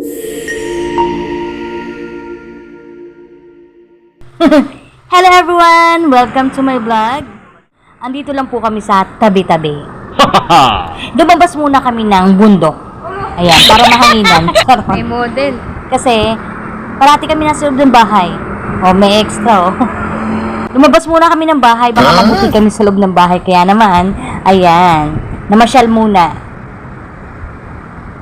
Hello everyone! Welcome to my vlog. Andito lang po kami sa tabi-tabi. Lumabas muna kami ng bundok. Ayan, para mahanginan. May model. Kasi, parati kami nasa loob ng bahay. O, may extra, oh. Lumabas muna kami ng bahay, baka mabuti kami sa loob ng bahay. Kaya naman, ayan, namasyal muna.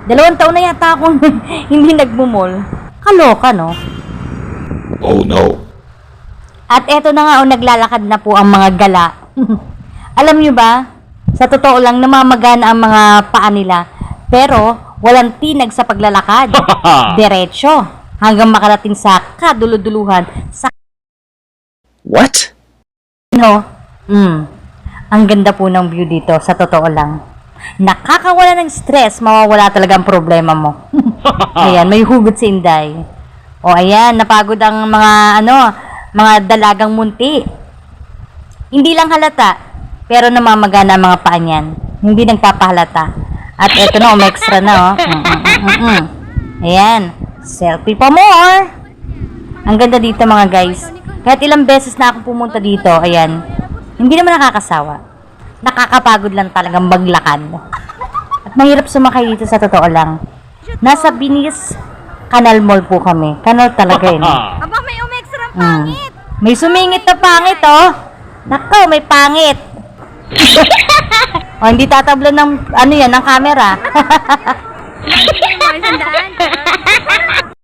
Dalawang taon na yata akong hindi nagmumol. Kaloka, no? Oh no. At eto na nga, oh, naglalakad na po ang mga gala. Alam nyo ba, sa totoo lang, namamagana ang mga paa nila. Pero, walang tinag sa paglalakad. Diretso. Hanggang makarating sa kaduluduluhan. Sa What? ano? Mm. Ang ganda po ng view dito, sa totoo lang. Nakakawala ng stress, mawawala talaga ang problema mo. ayan, may hugot si Inday. O ayan, napagod ang mga ano, mga dalagang munti. Hindi lang halata, pero namamagana ang mga paa niyan. Hindi nagpapahalata. At eto na, umextra na, oh. Mm, mm, mm, mm, mm. Ayan, selfie pa more. Ang ganda dito mga guys. Kahit ilang beses na ako pumunta dito, ayan, hindi naman nakakasawa. Nakakapagod lang talagang maglakad. At mahirap sumakay dito sa totoo lang. Nasa Binis Canal Mall po kami. Canal talaga yun. Aba, may umextra ang Mm. pangit. May sumingit na pangit, oh. Nako, may pangit. oh, hindi tatablo ng, ano yan, ng camera.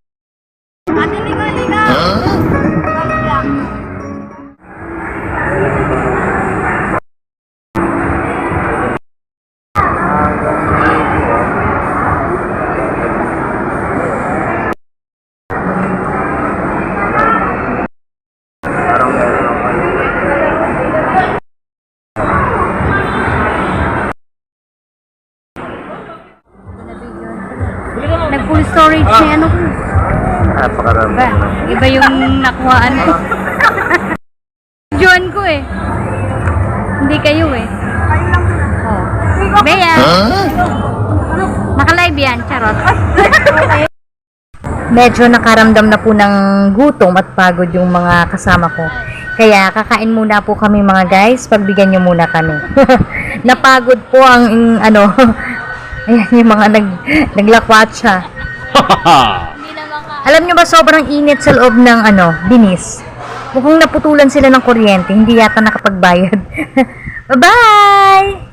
Storage si ano ko. Napakarami. Iba, iba yung nakuhaan ko. Joan ko eh. Hindi kayo eh. Oh. Bea, naka-live yan, charot. Medyo nakaramdam na po ng gutom at pagod yung mga kasama ko. Kaya kakain muna po kami mga guys. Pagbigyan nyo muna kami. Napagod po ang ano. Ayan yung mga nag, naglakwatsa. Alam nyo ba sobrang init sa loob ng ano, binis. Mukhang naputulan sila ng kuryente. Hindi yata nakapagbayad. Bye-bye!